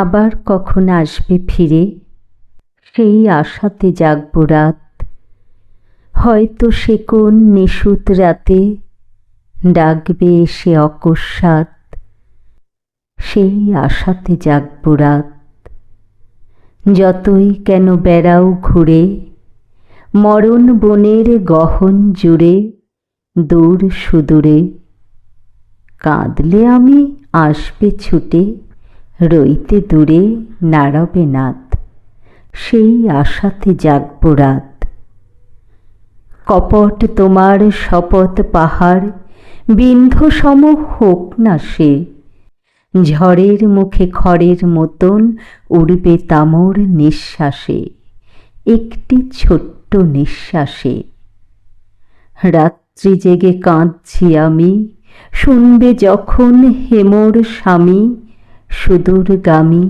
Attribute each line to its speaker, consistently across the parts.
Speaker 1: আবার কখন আসবে ফিরে? সেই আশাতে জাগব রাত। হয়তো সে কোন নিশুত রাতে ডাকবে এসে অকস্মাৎ। সেই আশাতে জাগব রাত। যতই কেন বেড়াও ঘুরে, মরণ বনের গহন জুড়ে, দূর সুদূরে, কাঁদলে আমি আসবে ছুটে। রইতে দূরে নাড়বে নাথ সেই আশাতে জাগব রাত। কপট তোমার শপথ পাহাড় বিন্ধ সম হোক না সে, ঝড়ের মুখে খড়ের মতন উড়বে তামর নিঃশ্বাসে, একটি ছোট্ট নিঃশ্বাসে। রাত্রি জেগে কাঁদছি আমি, শুনবে যখন হেমর স্বামী সুদূরগামী।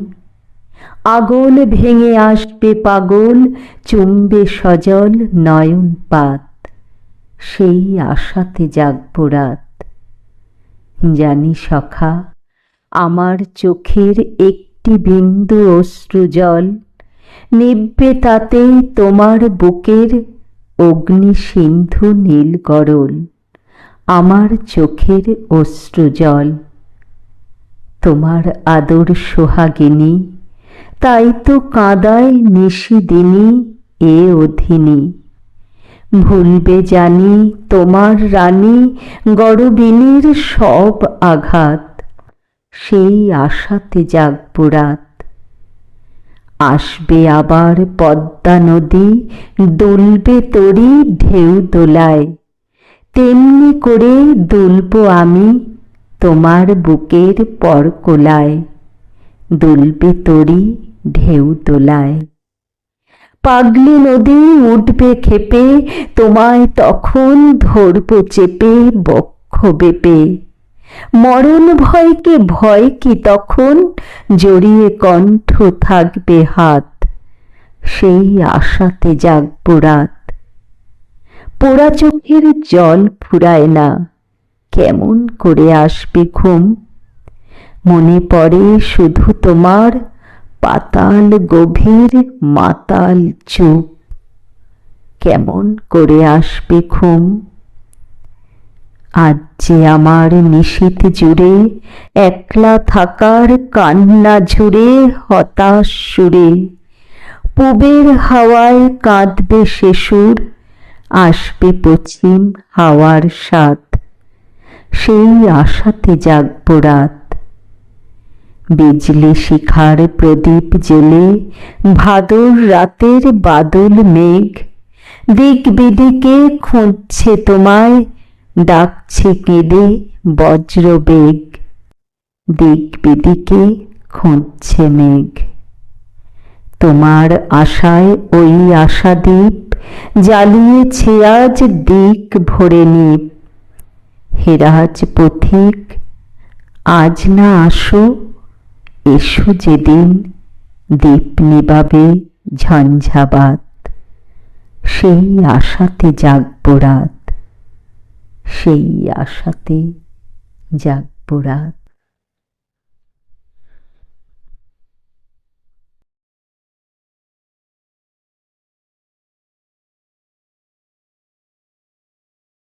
Speaker 1: আগল ভেঙে আসবে পাগল, চুম্বে সজল নয়ন পাত। সেই আশাতে জাগব রাত। জানি সখা, আমার চোখের একটি বিন্দু অশ্রু জল। নিব্বে তাতেই তোমার বুকের অগ্নি সিন্ধু নীল গরল। আমার চোখের অশ্রু জল। তোমার আদর সোহাগিনী, তাই তো কাঁদায় নিশিদিনী এ অধীনী। ভুলবে জানি তোমার রানী গরবিনীর সব আঘাত, সেই আশাতে জাগব আসবে আবার পদ্মা নদী, দুলবে তরি ঢেউ দোলায়, তেমনি করে দুলব আমি তোমার বুকের পরকোলায় দুলবে তরি ঢেউ তোলায়। পাগলি নদী উঠবে খেপে, তোমায় তখন ধরব চেপে, বক্ষ বেপে। মরণ ভয়কে ভয় কি তখন, জড়িয়ে কণ্ঠ থাকবে হাত। সেই আশাতে জাগব রাত। পোড়া চোখের জল ফুরায় না। কেমন করে আসবে ঘুম? মনে পড়ে শুধু তোমার পাতাল গভীর মাতাল চুপ কেমন করে আসবে ঘুম? আজ যে আমার নিশীত জুড়ে একলা থাকার কান্না ঝুড়ে হতাশ সুরে, পুবের হাওয়ায় কাঁদবে সুর, আসবে পশ্চিম হাওয়ার সাথ সেই আশাতে জাগব রাত। বিজলি শিখার প্রদীপ জেলে ভাদর রাতের বাদল মেঘ। দিক বিদিকে খুঁজছে তোমায়, ডাকছে কেঁদে বজ্র বেগ দিক বিদিকে খুঁজছে মেঘ। তোমার আশায় ওই আশাদ্বীপ জ্বালিয়েছে আজ দিক ভরে নিপ। হেরাজ পথিক, আজ না আসো, এসো যেদিন দীপ নিবাবে ঝঞ্ঝাবাত। সেই আশাতে জাগব রাত, সেই আশাতে জাগব রাত।